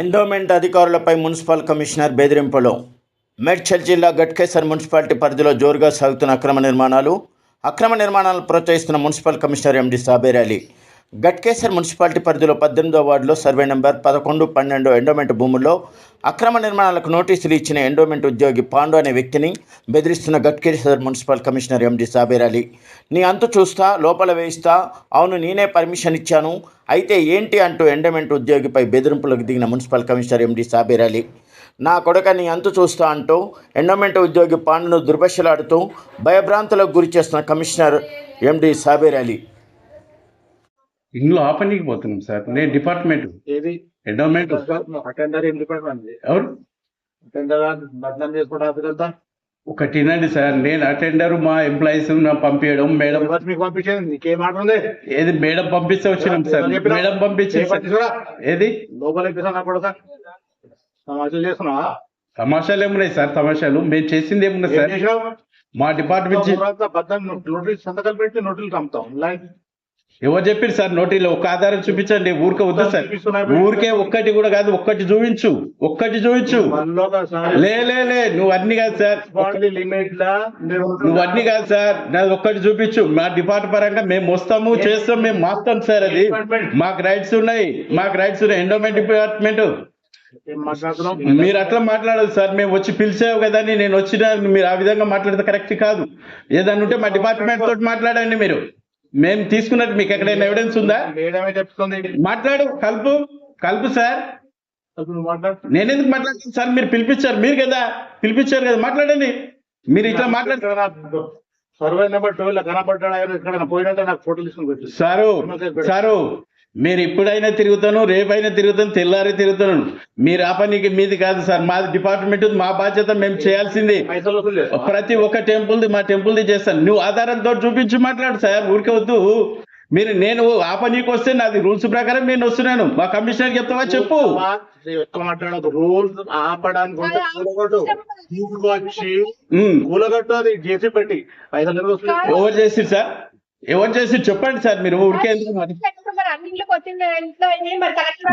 Endowment అధికారులపై municipal commissioner బెదిరింపులు. మేడ్చల్ జిల్లా గట్కేసర్ మున్సిపాలిటీ పరిధిలో జోరుగా సాగుతున్న అక్రమ నిర్మాణాలు అక్రమ నిర్మాణాలను ప్రోత్సహిస్తున్న municipal commissioner MD Saber Ali. Ghatkesar municipality పరిధిలో పద్దెనిమిదో వార్డులో సర్వే నెంబర్ పదకొండు పన్నెండు ఎండోమెంట్ భూముల్లో అక్రమ నిర్మాణాలకు నోటీసులు ఇచ్చిన ఎండోమెంట్ ఉద్యోగి పాండు అనే వ్యక్తిని బెదిరిస్తున్న Ghatkesar municipal commissioner MD Saber Ali. నీ అంతు చూస్తా లోపల వేయిస్తా అవును నేనే పర్మిషన్ ఇచ్చాను అయితే ఏంటి అంటూ ఎండోమెంట్ ఉద్యోగిపై బెదిరింపులకు దిగిన municipal commissioner MD Saber Ali. నా కొడుక నీ అంతు చూస్తా అంటూ ఎండోమెంట్ ఉద్యోగి పాండును దుర్భశలాడుతూ భయభ్రాంతులకు గురి చేస్తున్న కమిషనర్ ఎండి సాబేర్ అలీ. ఇంట్లో ఆపనీకి పోతున్నాం సార్ నేను డిపార్ట్మెంట్ ఏది ఎండోమెంట్ అటెండర్ ఏం డిపార్ట్మెంట్ ఎవరు అటెండర్ బదనాం చేసుకోవడం అదంతా ఒకటి వినండి సార్ నేను అటెండర్ మా ఎంప్లాయీస్ పంపించడం మేడం మీకు పంపించేది నీకేం మాట ఉంది ఏది మేడం పంపిస్తే వచ్చినాం సార్ మేడం పంపించి? ఏది లోపల సమాచారం తమాషాలు ఏమున్నాయి సార్ తమాషాలు మేము చేసింది ఏమున్నాయి సార్ మా డిపార్ట్మెంట్ సంతకాలు పెట్టి నోటీసులు అమ్ముతాం లైన్ ఎవరు చెప్పారు సార్? నోటీలో ఒక్క ఆధారం చూపించండి. ఊరికే వద్దు సార్. ఊరికే ఒక్కటి కూడా కాదు ఒక్కటి చూపించు. ఒక్కటి చూపించు. లే లే లే నువ్వు అన్ని కాదు సార్. నువ్వు అన్ని కాదు సార్. నాది ఒక్కటి చూపించు. మా డిపార్ట్ పరంగా మేము వస్తాము చేస్తాం మేము మాస్తాం సార్ అది. మాకు రైట్స్ ఉన్నాయి. మాకు రైట్స్ ఉన్నాయి. ఎండోమెంట్ డిపార్ట్మెంట్ మీరు అట్లా మాట్లాడదు సార్. మేము వచ్చి పిలిచావు కదా అని నేను వచ్చిన మీరు ఆ విధంగా మాట్లాడితే కరెక్ట్ కాదు. ఏదన్నా ఉంటే మా డిపార్ట్మెంట్ తోటి మాట్లాడండి మీరు. మేము తీసుకున్నట్టు మీకు ఎక్కడైనా ఎవిడెన్స్ ఉందా? మేడమే చెప్తుంది. మాట్లాడు కలుపు కలుపు సార్. నేను ఎందుకు మాట్లాడుతాను సార్? మీరు పిలిపించారు మీరు కదా పిలిపించారు కదా మాట్లాడండి. మీరు ఇట్లా మాట్లాడు సర్వే నెంబర్ ట్వెల్వ్ కనబడ్డా ఇక్కడ పోయినట్టే నాకు ఫోటోలు తీసుకుని సారు సారు మీరు ఇప్పుడైనా తిరుగుతాను రేపైనా తిరుగుతాను తెల్లారి తిరుగుతాను. మీరు ఆ పనికి మీది కాదు సార్. మాది డిపార్ట్మెంట్ మా బాధ్యత మేము చేయాల్సింది? ప్రతి ఒక్క టెంపుల్ది మా టెంపుల్ది చేస్తాను. నువ్వు ఆధారంతో చూపించి మాట్లాడు సార్. ఊరికే వద్దు. మీరు నేను ఆ పనికి వస్తే నాది రూల్స్ ప్రకారం నేను వస్తున్నాను. మా కమిషనర్ చెప్తావా చెప్పు. రూల్స్ ఆపడానికి చేసి పెట్టి? ఎవరు చేసి సార్? ఎవరు చేసి చెప్పండి సార్ మీరు. ఊరికే ఎందుకు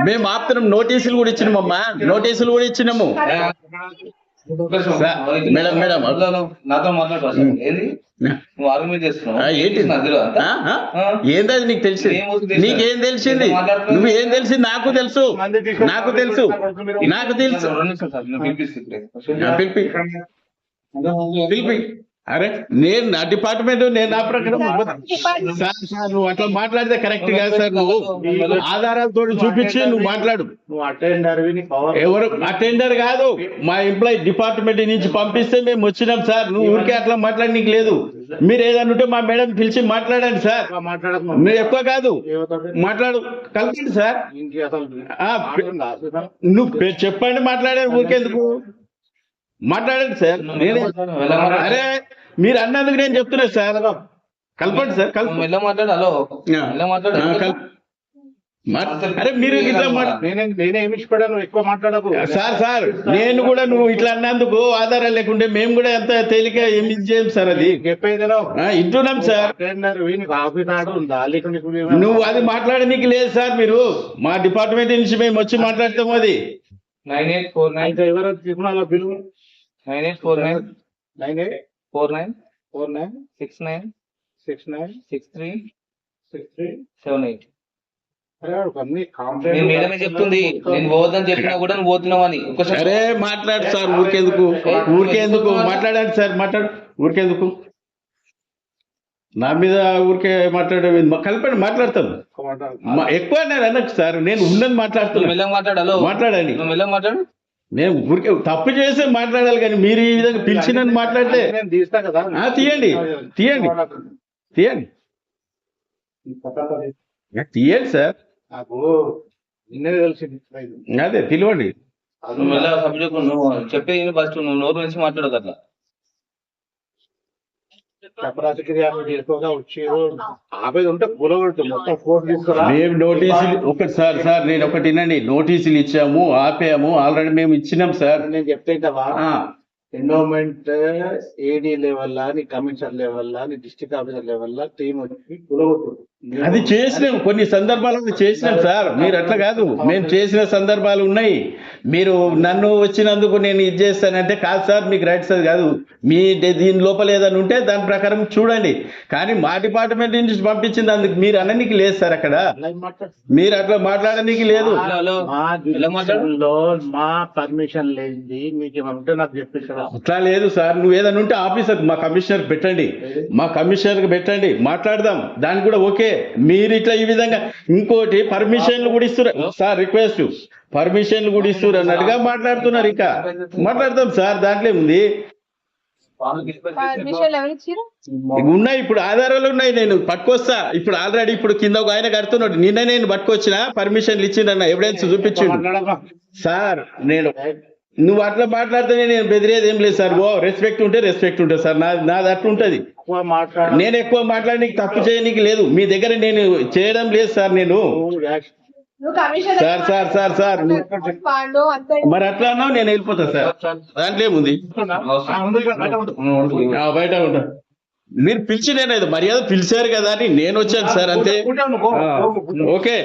మేము ఆపుతున్నాం నోటీసులు కూడా ఇచ్చినామమ్మా నోటీసులు కూడా ఇచ్చినాము మేడం మేడం నాతో మాట్లాడు అసలు. ఏంది నువ్వు ఆర్గ్యుమెంట్ చేస్తున్నావు ఆ, ఏంటి నదిలో అంతా? ఆ? ఆ? ఆ? ఏందది నీకు తెలిసింది? నీకేం తెలిసింది. నువ్వు ఏం తెలిసింది నాకు తెలుసు నాకు తెలుసు నాకు తెలుసు పిలిపి పిలిపి అరే నేను నా డిపార్ట్మెంట్ నేను నా ప్రకారం సార్ సార్ నువ్వు అట్లా మాట్లాడితే కరెక్ట్ కాదు సార్ నువ్వు ఆధారాలతో చూపించి నువ్వు మాట్లాడు. ఎవరు అటెండర్ కాదు మా ఎంప్లాయీ డిపార్ట్మెంట్ నుంచి పంపిస్తే మేము వచ్చినాం సార్. నువ్వు ఊరికే అట్లా మాట్లాడనీకి లేదు. మీరు ఏదైనా ఉంటే మా మేడం పిలిచి మాట్లాడండి సార్. మాట్లాడకు. మీరు ఎక్కువ కాదు? మాట్లాడు కలపండి సార్. నువ్వు చెప్పండి మాట్లాడండి ఊరికేందుకు మాట్లాడండి సార్. నేనే అరే మీరు అన్నందుకు నేను చెప్తున్నా సార్ కలపండి సార్ కలప మాట్లాడు హలో మాట్లాడు అరే మీరు ఇష్టపడాను ఎక్కువ మాట్లాడకు. సార్ సార్ నేను కూడా నువ్వు ఇట్లా అన్నందుకు ఆధారాలు లేకుంటే మేము కూడా ఎంత తేలిక ఏమి చేయం సార్ అది? చెప్పేది ఇంటున్నాం సార్. నువ్వు అది మాట్లాడనీకి లేదు సార్ మీరు. మా డిపార్ట్మెంట్ నుంచి మేము వచ్చి మాట్లాడతాం అది. నైన్ ఎయిట్ ఫోర్ నైన్ ఎవరు bill nine eight four nine nine eight four nine four nine six nine six nine six three six three seven eight. మేడమే చెప్తుంది? నేను పోవద్దని చెప్పినా కూడా నువ్వు పోతున్నావు అని. అరే మాట్లాడు సార్ ఊరికేందుకు? ఊరికేందుకు? మాట్లాడండి సార్ మాట్లాడు. ఊరికేందుకు? నా మీద ఊరికే మాట్లాడే కలపండి మాట్లాడతాం మా- ఎక్కువ నేను అనకు సార్ నేను ఉన్నది నువ్వు మాట్లాడుతున్నా మెల్లగా మాట్లాడు హలో. మాట్లాడండి. మాట్లాడు. నేను ఊరికే తప్పు చేస్తే మాట్లాడాలి కానీ మీరు ఈ విధంగా పిలిచినని మాట్లాడితే నేను తీస్తా కదా ఆ, తీయండి. తీయండి. తీయండి. తీయండి. సార్. నాకు నిన్నే తెలిసింది. అదే నువ్వు చెప్పేది ఫస్ట్ నువ్వు నోరు నుంచి మాట్లాడదు అట్లా. మేము నోటీసులు ఒకటి సార్ సార్ నేను ఒకటి వినండి. నోటీసులు ఇచ్చాము ఆపాము ఆల్రెడీ మేము ఇచ్చినాం సార్. నేను చెప్తే ఎండోమెంట్ ఏడీ లెవెల్ నీ కమిషనర్ లెవెల్ నీ డిస్ట్రిక్ట్ ఆఫీసర్ లెవెల్ టీం వచ్చి కూలగొట్టు అది చేసినాం కొన్ని సందర్భాలలో చేసినాం సార్. మీరు అట్లా కాదు. మేము చేసిన సందర్భాలు ఉన్నాయి. మీరు నన్ను వచ్చినందుకు నేను ఇది చేస్తానంటే కాదు సార్ మీకు రైట్స్ అది కాదు. మీ దీని లోపల ఏదైనా ఉంటే దాని ప్రకారం చూడండి. కానీ మా డిపార్ట్మెంట్ నుంచి పంపించింది అందుకు మీరు అననికి లేదు సార్ అక్కడ. మీరు అట్లా మాట్లాడడానికి లేదు. Hello, hello. మా పర్మిషన్ లేనిది మీకు నాకు అట్లా లేదు సార్. నువ్వు ఏదైనా ఉంటే ఆఫీసర్ మా కమిషనర్ పెట్టండి. మా కమిషనర్కి పెట్టండి. మాట్లాడదాం. దానికి కూడా ఓకే. మీరు ఇట్లా ఈ విధంగా ఇంకోటి పర్మిషన్లు కూడా ఇస్తున్నారు. సార్ రిక్వెస్ట్ పర్మిషన్లు కూడా ఇస్తున్నారు అన్నట్టుగా మాట్లాడుతున్నారు ఇంకా. మాట్లాడదాం సార్ దాంట్లో ఉంది ఉన్నాయి ఇప్పుడు ఆధారాలు ఉన్నాయి నేను పట్టుకొస్తా. ఇప్పుడు ఆల్రెడీ ఇప్పుడు కింద ఒక ఆయన కడుతున్నాడు. నిన్న నేను పట్టుకొచ్చిన పర్మిషన్లు ఇచ్చిండన్న ఎవిడెన్స్ చూపించిండు. సార్ నేను నువ్వు అట్లా మాట్లాడితే నేను బెదిరేది ఏం లేదు సార్. ఓ రెస్పెక్ట్ ఉంటే రెస్పెక్ట్ ఉంటుంది సార్. నా నాది అట్లా ఉంటుంది. నేను ఎక్కువ మాట్లాడడానికి తప్పు చేయనీకి లేదు. మీ దగ్గర నేను చేయడం లేదు సార్ నేను. సార్ సార్ సార్ సార్ మరి అట్లా అన్నావు నేను వెళ్ళిపోతా సార్. దాంట్లో ఏముంది? బయట ఉంటా మీరు పిలిచి నేను ఇది మర్యాద పిలిచారు కదా అని నేను వచ్చాను సార్ అంతే. ఓకే.